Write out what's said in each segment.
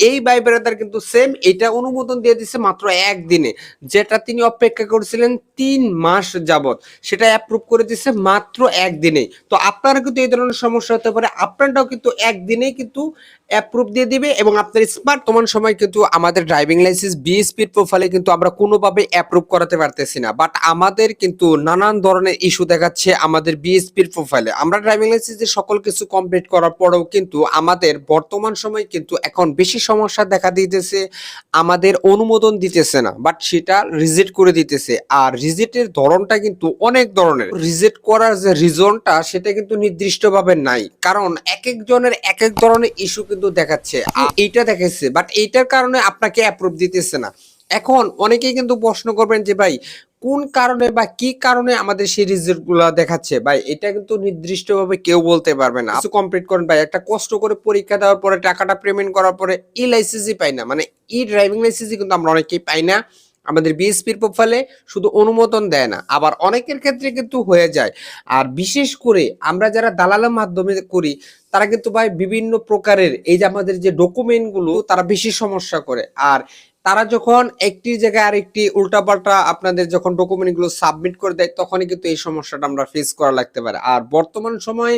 এই ভাই ব্রাদার কিন্তু সেম এটা অনুমোদন দিয়ে দিচ্ছে মাত্র একদিনে, যেটা তিনি অপেক্ষা করেছিলেন তিন মাস যাবত সেটা অ্যাপ্রুভ করে দিচ্ছে মাত্র একদিনে। তো আপনারা কিন্তু এই ধরনের সমস্যা হতে পারে আপনারাও কিন্তু একদিনেই কিন্তু অ্যাপ্রুভ দিয়ে দিবে এবং আপনার স্মার্ট বর্তমান সময় কিন্তু আমাদের ড্রাইভিং লাইসেন্স বি স্পিড প্রোফাইলে কিন্তু আমরা কোনোভাবে অ্যাপ্রুভ করাতে পারতেছি না। বাট আমাদের কিন্তু নানান ধরনের ইস্যু দেখাচ্ছে আমাদের বিএসপির প্রোফাইলে আমরা ড্রাইভিং লাইসেন্সের সকল কিছু কমপ্লিট করার পরেও কিন্তু আমাদের বর্তমান সময় কিন্তু এখন বেশি সমস্যা দেখা দিতেছে আমাদের অনুমোদন দিতেছে না বাট সেটা রিজেক্ট করে দিতেছে। আর রিজেক্টের ধরনটা কিন্তু অনেক ধরনের। রিজেক্ট করার যে রিজনটা সেটা কিন্তু নির্দিষ্টভাবে নাই। কারণ এক একজনের এক এক ধরনের ইস্যু কিন্তু দেখাচ্ছে। আর এইটা দেখাচ্ছে বাট এইটার কারণে আপনাকে অ্যাপ্রুভ দিতেছে না। এখন অনেকেই কিন্তু প্রশ্ন করবেন যে, ভাই, কোন কারণে বা কি কারণে আমাদের সেই রিজেক্টগুলা দেখাচ্ছে? ভাই, এটা কিন্তু নির্দিষ্টভাবে কেউ বলতে পারবে না। কিছু কমপ্লিট করেন, ভাই, একটা কষ্ট করে পরীক্ষা দেওয়ার পরে, টাকাটা পেমেন্ট করার পরে ই লাইসেন্সই পাই না। মানে ই ড্রাইভিং লাইসেন্সই কিন্তু আমরা অনেকেই পাই না। আমাদের বিএসপির প্রোফাইলে শুধু অনুমোদন দেয় না, আবার অনেকের ক্ষেত্রে কিন্তু হয়ে যায়। আর বিশেষ করে আমরা যারা দালালের মাধ্যমে করি, তারা কিন্তু, ভাই, বিভিন্ন প্রকারের এই যে আমাদের যে ডকুমেন্টগুলো তারা বেশি সমস্যা করে। আর তারা যখন একটি জায়গায় আরেকটি উল্টাপাল্টা আপনাদের যখন ডকুমেন্টগুলো সাবমিট করে দেয়, তখনই কিন্তু এই সমস্যাটা আমরা ফেস করা লাগতে পারে। আর বর্তমান সময়ে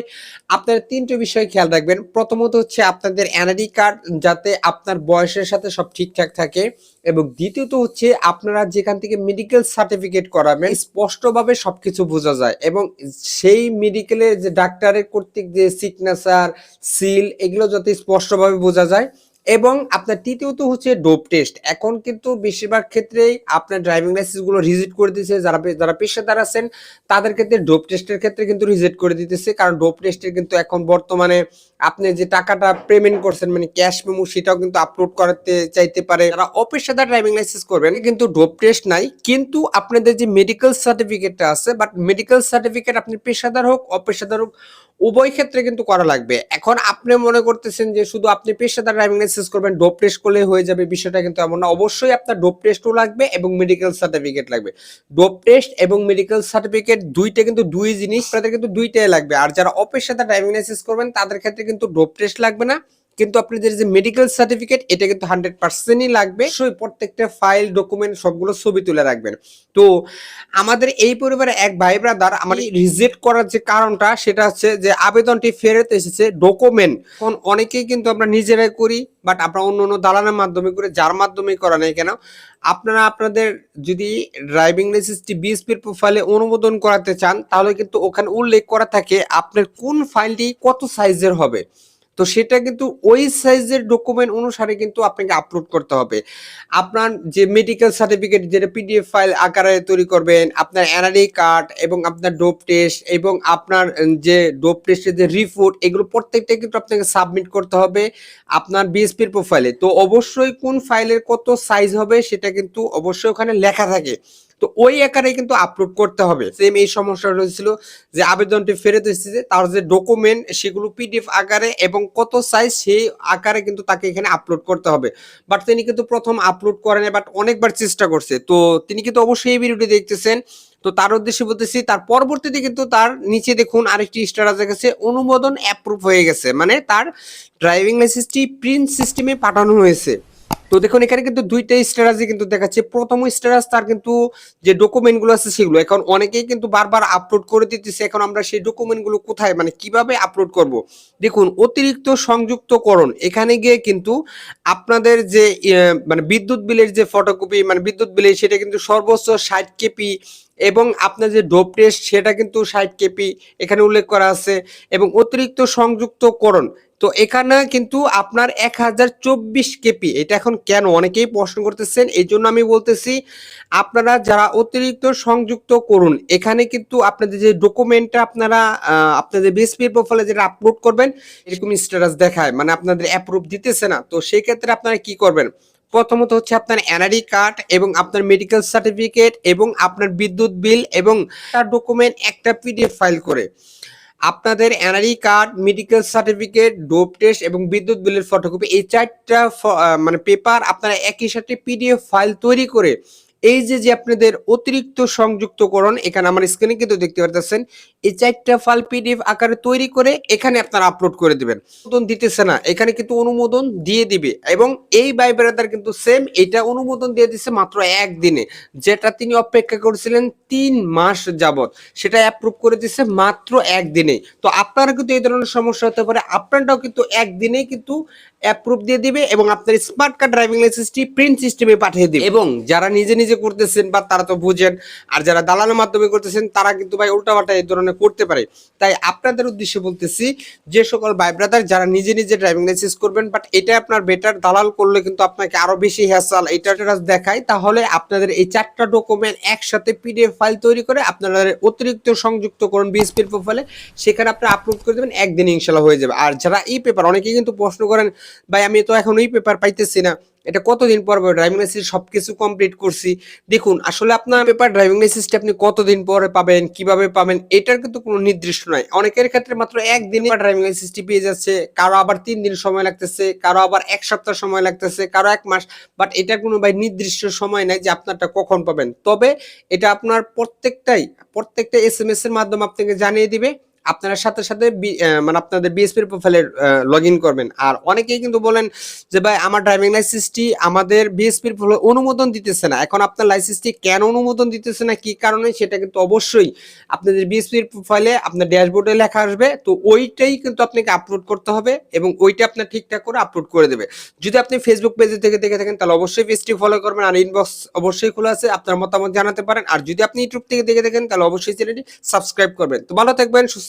আপনার তিনটে বিষয় খেয়াল রাখবেন। প্রথমত হচ্ছে আপনাদের এনআইডি কার্ড যাতে আপনার বয়সের সাথে সব ঠিকঠাক থাকে এবং দ্বিতীয়ত হচ্ছে আপনারা যেখান থেকে মেডিকেল সার্টিফিকেট করাবেন, স্পষ্টভাবে সবকিছু বোঝা যায় এবং সেই মেডিকেলের যে ডাক্তারের কর্তৃক যে সিগনেচার সিল এগুলো যাতে স্পষ্টভাবে বোঝা যায়। এবং আপনার তৃতীয়ত হচ্ছে ডোপ টেস্ট। এখন কিন্তু বেশিরভাগ ক্ষেত্রেই আপনার ড্রাইভিং লাইসেন্সগুলো রিজেক্ট করে দিতেছে যারা যারা পেশাদার আছেন, তাদের ক্ষেত্রে ডোপ টেস্টের ক্ষেত্রে কিন্তু রিজেক্ট করে দিতেছে। কারণ ডোপ টেস্টের কিন্তু এখন বর্তমানে আপনি যে টাকাটা পেমেন্ট করছেন মানে ক্যাশ মেমো সেটাও কিন্তু আপলোড করাতে চাইতে পারে। যারা অপেশাদার ড্রাইভিং লাইসেন্স করবেন কিন্তু ডোপ টেস্ট নাই। কিন্তু আপনাদের যে মেডিকেল সার্টিফিকেটটা আছে বাট মেডিকেল সার্টিফিকেট আপনি পেশাদার হোক, অপেশাদার হোক উভয় ক্ষেত্রে কিন্তু করা লাগবে। এখন আপনি মনে করতেছেন যে শুধু আপনি পেশাদার ড্রাইভিং লাইসেন্স করবেন ডোপ টেস্ট করলে হয়ে যাবে, বিষয়টা কিন্তু এমন না। অবশ্যই আপনার ডোপ টেস্টও লাগবে এবং মেডিকেল সার্টিফিকেট লাগবে। ডোপ টেস্ট এবং মেডিকেল সার্টিফিকেট দুইটা কিন্তু দুই জিনিস, তাদের কিন্তু দুইটাই লাগবে। আর যারা অপেশাদার ড্রাইভিং লাইসেন্স করবেন, তাদের ক্ষেত্রে কিন্তু ডোপ টেস্ট লাগবে না। কিন্তু আপনাদের যে মেডিকেল সার্টিফিকেট এটা কিন্তু হান্ড্রেড পার্সেন্টই লাগবে। সেই প্রত্যেকটা ফাইল ডকুমেন্ট সবগুলো ছবি তুলে রাখবেন। তো আমাদের এই পরিবারে এক ভাই ব্রাদার আমার রিজেক্ট করার যে কারণটা সেটা হচ্ছে যে আবেদনটি ফেরত এসেছে ডকুমেন্ট এখন অনেকেই কিন্তু আমরা নিজেরাই করি বাট আমরা অন্য অন্য দালানের মাধ্যমে করে যার মাধ্যমে করা নেই কেন? আপনারা আপনাদের যদি ড্রাইভিং লাইসেন্সটি বিএসপির প্রোফাইলে অনুমোদন করাতে চান তাহলে কিন্তু ওখানে উল্লেখ করা থাকে আপনার কোন ফাইলটি কত সাইজের হবে। তো সেটা কিন্তু ওই সাইজের ডকুমেন্ট অনুসারে কিন্তু আপনাকে আপলোড করতে হবে। আপনার যে মেডিকেল সার্টিফিকেট যেটা পিডিএফ ফাইল আকারে তৈরি করবেন, আপনার এনআরআই কার্ড এবং আপনার ডোপ টেস্ট এবং আপনার যে ডোপ টেস্টের যে রিপোর্ট এগুলো প্রত্যেকটা কিন্তু আপনাকে সাবমিট করতে হবে আপনার বিএসপির প্রোফাইলে তো অবশ্যই কোন ফাইলের কত সাইজ হবে সেটা কিন্তু অবশ্যই ওখানে লেখা থাকে। তো ওই আকারে কিন্তু আপলোড করতে হবে। সেম এই সমস্যা হয়েছিল যে আবেদনটি ফেরত এসেছে, তার যে ডকুমেন্ট সেগুলো পিডিএফ আকারে এবং কত সাইজ সেই আকারে কিন্তু তাকে এখানে আপলোড করতে হবে। বাট তিনি কিন্তু প্রথম আপলোড করেন বাট অনেকবার চেষ্টা করছে। তো তিনি কিন্তু অবশ্যই এই ভিডিওটি দেখতেছেন। তো তার উদ্দেশ্যে বলতেছি, তার পরবর্তীতে কিন্তু তার নিচে দেখুন আরেকটি স্ট্যাটাস গেছে, অনুমোদন অ্যাপ্রুভ হয়ে গেছে। মানে তার ড্রাইভিং লাইসেন্সটি প্রিন্ট সিস্টেমে পাঠানো হয়েছে। তো দেখুন, এখানে কিন্তু দুইটা স্ট্যাটাসই কিন্তু দেখাচ্ছে। প্রথম স্ট্যাটাস তার কিন্তু যে ডকুমেন্টগুলো আছে সেগুলো। এখন অনেকেই কিন্তু বারবার আপলোড করে দিতেছে। এখন আমরা সেই ডকুমেন্টগুলো কোথায় মানে কীভাবে আপলোড করব? দেখুন, অতিরিক্ত সংযুক্তকরণ। এখানে গিয়ে কিন্তু আপনাদের যে মানে বিদ্যুৎ বিলের যে ফটোকপি মানে বিদ্যুৎ বিলের সেটা কিন্তু সর্বোচ্চ ষাট কেপি এবং আপনার যে ডোপ টেস্ট সেটা কিন্তু ষাট কেপি এখানে উল্লেখ করা আছে এবং অতিরিক্ত সংযুক্তকরণ। তো এখানে কিন্তু আপনার এক হাজার চব্বিশ কেপি, এটা এখন কেন? অনেকেই প্রশ্ন করতেছেন এই জন্য আমি বলতেছি, আপনারা যারা অতিরিক্ত সংযুক্ত করুন এখানে কিন্তু আপনাদের যে ডকুমেন্টটা আপনারা আপনাদের বিএসপি প্রোফাইলে যেটা আপলোড করবেন, এরকম স্ট্যাটাস দেখায় মানে আপনাদের অ্যাপ্রুভ দিতেছে না। তো সেই ক্ষেত্রে আপনারা কি করবেন? প্রথমত হচ্ছে আপনার এনআরই কার্ড এবং আপনার মেডিকেল সার্টিফিকেট এবং আপনার বিদ্যুৎ বিল এবং তার ডকুমেন্ট একটা পিডিএফ ফাইল করে। আপনাদের NRE card medical certificate dope test এবং বিদ্যুৎ বিলের ফটোকপি এই চারটা মানে পেপার আপনারা একই সাথে পিডিএফ ফাইল তৈরি করে এই যে যে আপনাদের অতিরিক্ত সংযুক্তকরণ, এখানে আমার স্ক্রিনে কিন্তু দেখতে পারতেছেন, এই চারটা ফাইল পিডিএফ আকারে তৈরি করে এখানে আপনারা আপলোড করে দিবেন। অনুমোদন দিতেছে না, এখানে কিন্তু অনুমোদন দিয়ে দিবে এবং এই ভাই ব্রাদার কিন্তু সেম এটা অনুমোদন দিয়ে দিচ্ছে মাত্র একদিনে, যেটা তিনি অপেক্ষা করছিলেন তিন মাস যাবত সেটা অ্যাপ্রুভ করে দিচ্ছে মাত্র একদিনে। তো আপনারা কিন্তু এই ধরনের সমস্যা হতে পারে আপনারটাও কিন্তু একদিনেই কিন্তু অ্যাপ্রুভ দিয়ে দিবে এবং আপনার স্মার্ট কার্ড ড্রাইভিং লাইসেন্সটি প্রিন্ট সিস্টেমে পাঠিয়ে দিবে। এবং যারা নিজে নিজে করতেছেন বা তারা তো বুঝেন, আর যারা দালালের মাধ্যমে করতেছেন, তারা কিন্তু ভাই উল্টাপাল্টা এই ধরনের করতে পারে। তাই আপনাদের উদ্দেশ্যে বলতেছি, যে সকল ভাই ব্রাদার যারা নিজে নিজে ড্রাইভিং লাইসেন্স করবেন বাট এটা আপনার বেটার দালাল করলে কিন্তু আপনাকে আরও বেশি হ্যাসাল এটা দেখায় তাহলে আপনাদের এই চারটা ডকুমেন্ট একসাথে পিডিএফ ফাইল তৈরি করে আপনারা অতিরিক্ত সংযুক্ত করুন বিএসপির প্রোফাইলে সেখানে আপনি আপলোড করে দেবেন, একদিন ইনশাল্লাহ হয়ে যাবে। আর যারা এই পেপার অনেকেই কিন্তু প্রশ্ন করেন, ভাই, আমি তো এখন এই পেপার পাইতেছি না। এটা কতদিন পর ড্রাইভিং লাইসেন্স সবকিছু কমপ্লিট করছি। দেখুন, আসলে আপনার পেপার ড্রাইভিং লাইসেন্সটা আপনি কতদিন পরে পাবেন, কীভাবে পাবেন, এটার কিন্তু কোনো নির্দিষ্ট নাই। অনেকের ক্ষেত্রে মাত্র একদিন ড্রাইভিং লাইসেন্সটি পেয়ে যাচ্ছে। কারও আবার তিন দিন সময় লাগতেছে, কারও আবার এক সপ্তাহ সময় লাগতেছে, কারও এক মাস। বাট এটা কোনো ভাই নির্দিষ্ট সময় নাই যে আপনারটা কখন পাবেন। তবে এটা আপনার প্রত্যেকটাই, প্রত্যেকটা এস এম এস এর মাধ্যমে আপনাকে জানিয়ে দিবে। আপনারা সাথে সাথে মানে আপনাদের বিএসপির প্রোফাইলে লগ ইন করবেন। আর অনেকেই কিন্তু বলেন যে, ভাই, আমার ড্রাইভিং লাইসেন্সটি আমাদের বিএসপির অনুমোদন দিতেছে না। এখন আপনার লাইসেন্সটি কেন অনুমোদন দিতেছে না? কি কারণে? সেটা কিন্তু অবশ্যই আপনাদের বিএসপির প্রোফাইলে আপনার ড্যাশবোর্ডে লেখা আসবে। তো ওইটাই কিন্তু আপনাকে আপলোড করতে হবে এবং ওইটা আপনার ঠিকঠাক করে আপলোড করে দেবে। যদি আপনি ফেসবুক পেজে থেকে দেখে থাকেন, তাহলে অবশ্যই পেজটি ফলো করবেন আর ইনবক্স অবশ্যই খোলা আছে। আপনার মতামত জানাতে পারেন। আর যদি আপনি ইউটিউব থেকে দেখে থাকেন, তাহলে অবশ্যই চ্যানেলটি সাবস্ক্রাইব করবেন। তো ভালো থাকবেন, সুস্থ